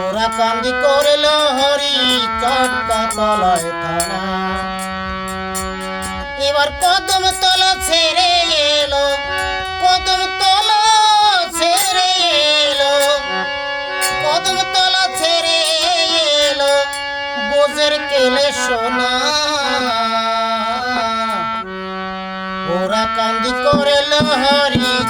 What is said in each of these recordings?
ওরা কান্দি করল, হরি চটকা তলায় থানা। এবার কদম তলা ছেড়ে এলো, কদম তলা ছেড়ে এলো, কদম তলা ছেড়ে এলো, বোঝের কেলে সোনা। ওরা কান্দি করে লহরি চটকা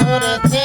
ধরেছে।